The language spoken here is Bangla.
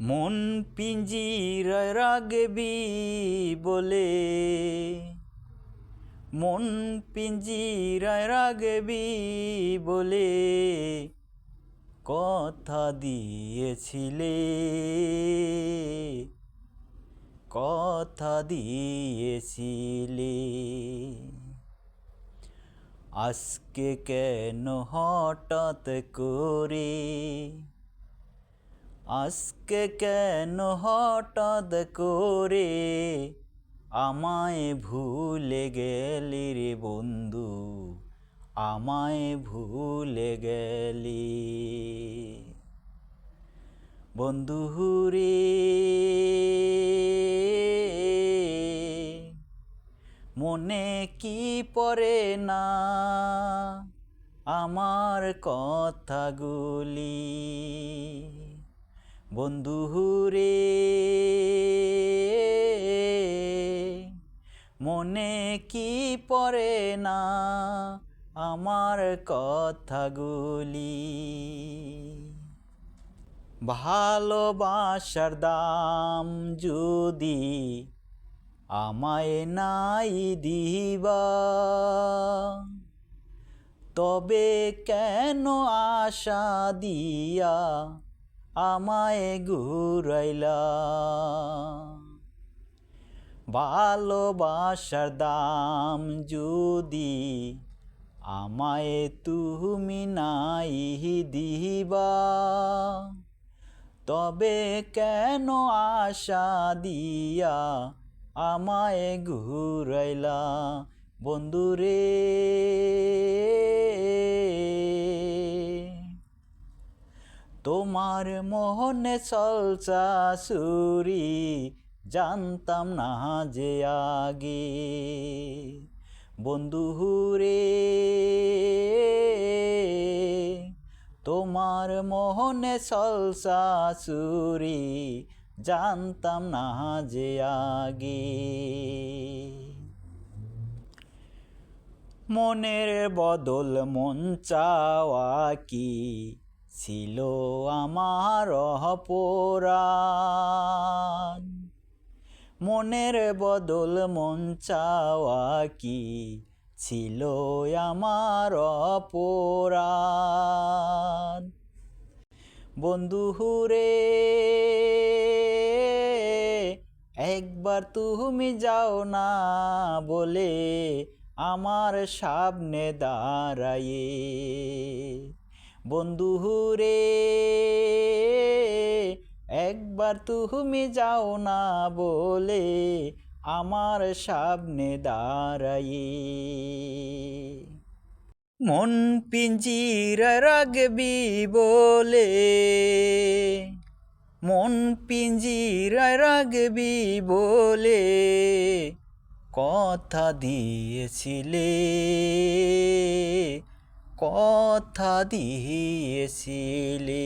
মন পিঞ্জিরায় রাগবি বলে। মন পিঞ্জিরায় রাগবি বলে কথা দিয়েছিলে। কথা দিয়েছিলে। আজকে কেন হঠাৎ করে আজকে কেন হঠাৎ করে আমায় ভুলে গেলি রে বন্ধু? আমায় ভুলে গেলি। বন্ধু রে মনে কি পড়ে না আমার কথাগুলি? বন্ধু রে মনে কি পড়ে না আমার কথাগুলি? ভালোবাসার দাম যদি আমায় নাই দিবা, তবে কেন আশা দিয়া আমায় ঘুরাইলা। ভালোবাসার দাম যদি আমায় তুমি নাই দিবা, তবে কেন আশা দিয়া আমায় ঘুরাইলা বন্ধুরে? তোমার মোহনে চলচা সুরি, জানতাম না যে আগে। বন্ধু রে তোমার মোহনে চলসা সুরি, জানতাম না যে আগে। মনের বদল মন চাওয়া কি? ছিল আমার অপরাণ মনের বদল মন চাওয়া কি? ছিল আমার অপরাণ বন্ধু রে একবার তুমি যাও না বলে আমার সামনে দাঁড়ায়ে। বন্ধু রে একবার তুমি যাও না বলে আমার সামনে দাঁড়ায়ে। মন পিঞ্জিরায় রাগবি বলে, মন পিঞ্জিরায় রাগবি বলে কথা দিয়েছিলে। কথা দিয়েছিলে।